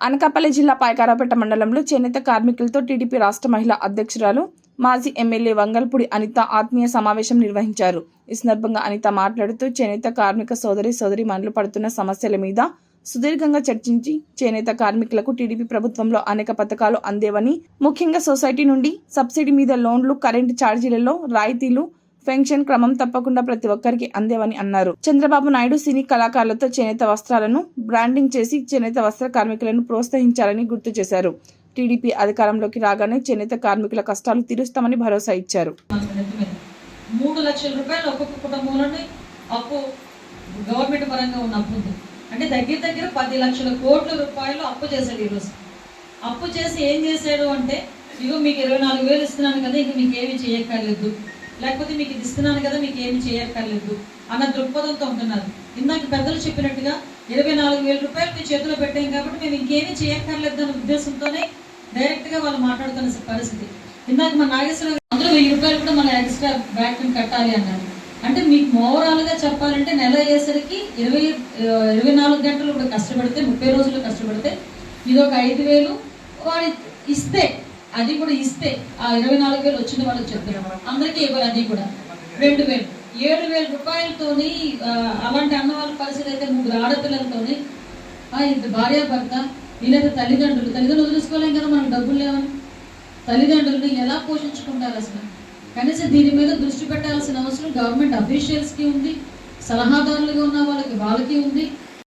అనకాపల్లి జిల్లా పాయకారాపేట మండలంలో చేనేత కార్మికులతో టీడీపీ రాష్ట్ర మహిళా అధ్యక్షురాలు మాజీ ఎమ్మెల్యే వంగల్పూడి అనిత ఆత్మీయ సమావేశం నిర్వహించారు. ఈ సందర్భంగా అనిత మాట్లాడుతూ చేనేత కార్మిక సోదరి సోదరి మనులు పడుతున్న సమస్యల మీద సుదీర్ఘంగా చర్చించి చేనేత కార్మికులకు టీడీపీ ప్రభుత్వంలో అనేక పథకాలు అందేవని ముఖ్యంగా సొసైటీ నుండి సబ్సిడీ మీద లోన్లు కరెంటు ఛార్జీలలో రాయితీలు పెన్షన్ క్రమం తప్పకుండా ప్రతి ఒక్కరికి అందేవని అన్నారు. చంద్రబాబు నాయుడు సినీ కళాకారులతో చేనేత వస్త్రాలను బ్రాండింగ్ చేసి చేనేత వస్త్ర కార్మికులను ప్రోత్సహించాలని గుర్తు చేశారు. టీడీపీ అధికారంలోకి రాగానే చేనేత కార్మికుల కష్టాలు తీరుస్తామని భరోసా ఇచ్చారు. మూడు లక్షల రూపాయలు ఒక్కొక్క కుటుంబంలోనే అప్పు గవర్నమెంట్ పరంగా ఉన్న అప్పు ఉంది. అంటే దగ్గర దగ్గర పది లక్షల కోట్ల రూపాయలు అప్పు చేశాడు ఈరోజు. అప్పు చేసి ఏం చేశాడు అంటే ఇగో మీకు ఇరవై నాలుగు వేలు ఇస్తున్నాను కదా ఇంక మీకు ఏమి చేయక్కర్లేదు. లేకపోతే మీకు ఇది ఇస్తున్నాను కదా మీకు ఏమి చేయక్కర్లేదు అన్న దృక్పథంతో ఉంటున్నారు. ఇందాక పెద్దలు చెప్పినట్టుగా ఇరవై నాలుగు వేల రూపాయలు మీ చేతిలో పెట్టాం కాబట్టి మేము ఇంకేమీ చేయక్కర్లేదు అన్న ఉద్దేశంతోనే డైరెక్ట్గా వాళ్ళు మాట్లాడుతున్న పరిస్థితి. ఇందాక మన నాగేశ్వర అందరూ వెయ్యి రూపాయలు కూడా మన ఎక్స్ట్రా బ్యాక్ కట్టాలి అన్నారు. అంటే మీకు ఓవరాల్గా చెప్పాలంటే నెల అయ్యేసరికి ఇరవై ఇరవై నాలుగు గంటలు కూడా కష్టపడితే ముప్పై రోజులు కష్టపడితే ఇది ఒక ఐదు వేలు వాడు ఇస్తే అది కూడా ఇస్తే ఆ ఇరవై నాలుగు వేలు వచ్చిన వాళ్ళకి చెప్తున్నాం అందరికీ ఇవ్వాలి అది కూడా. రెండు వేలు. ఏడు వేల రూపాయలతోని అలాంటి అన్నవాళ్ళ పరిస్థితి అయితే ముగ్గురు ఆడపిల్లలతోని ఆ, భార్య భర్త వీళ్ళైతే తల్లిదండ్రులు. తల్లిదండ్రులు వదిలేసుకోలేం కదా మనకు డబ్బులు లేవని. తల్లిదండ్రులను ఎలా పోషించుకుంటారు అసలు? కనీసం దీని మీద దృష్టి పెట్టాల్సిన అవసరం గవర్నమెంట్ అఫీషియల్స్కి ఉంది సలహాదారులుగా ఉన్న వాళ్ళకి వాళ్ళకి ఉంది.